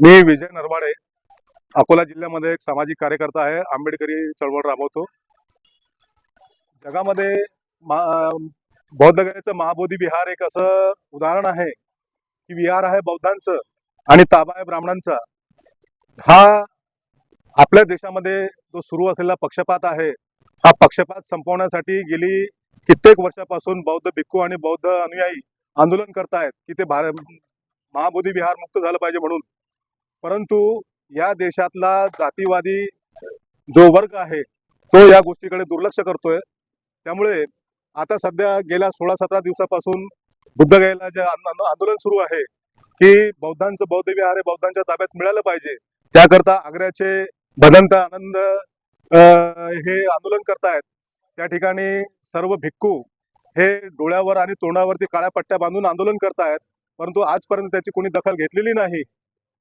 मी विजय नरवाडे अकोला जिल्ह्यामध्ये एक सामाजिक कार्यकर्ता आहे आंबेडकरी चळवळ राबवतो. जगामध्ये मा- बौद्धगयाचं महाबोधी विहार एक असं उदाहरण आहे की विहार आहे बौद्धांचं आणि ताबा आहे ब्राह्मणांचा. हा आपल्या देशामध्ये जो सुरू असलेला पक्षपात आहे हा पक्षपात संपवण्यासाठी गेली कित्येक वर्षापासून बौद्ध भिक्खू आणि बौद्ध अनुयायी आंदोलन करतायत की ते भार महाबोधी विहार मुक्त झालं पाहिजे म्हणून. परंतु या देशातला जातीवादी जो वर्ग आहे तो या गोष्टीकडे दुर्लक्ष करतोय. त्यामुळे आता सध्या गेल्या सोळा सतरा दिवसापासून बुद्धगयाला जे आंदोलन सुरू आहे की बौद्धांचं बौद्ध विहार हे बौद्धांच्या ताब्यात मिळालं पाहिजे. त्याकरता आग्र्याचे भदंत आनंद हे आंदोलन करतायत. त्या ठिकाणी सर्व भिक्खू हे डोळ्यावर आणि तोंडावरती काळ्या पट्ट्या बांधून आंदोलन करतायत. परंतु आजपर्यंत त्याची कोणी दखल घेतलेली नाही.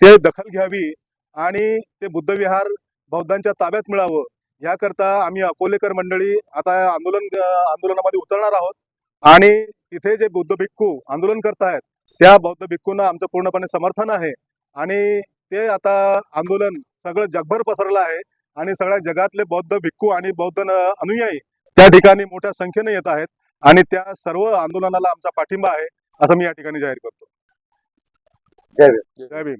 ते दखल घ्यावी आणि ते बुद्धविहार बौद्धांच्या ताब्यात मिळावं. याकरता आम्ही अकोलेकर मंडळी आता आंदोलन आंदोलनामध्ये उतरणार आहोत. आणि तिथे जे बुद्ध भिक्खू आंदोलन करतायत त्या बौद्ध भिक्खूंना आमचं पूर्णपणे समर्थन आहे. आणि ते आता आंदोलन सगळं जगभर पसरलं आहे आणि सगळ्या जगातले बौद्ध भिक्खू आणि बौद्ध अनुयायी त्या ठिकाणी मोठ्या संख्येने येत आहेत आणि त्या सर्व आंदोलनाला आमचा पाठिंबा आहे असं मी या ठिकाणी जाहीर करतो. जय भीम. जय भीम.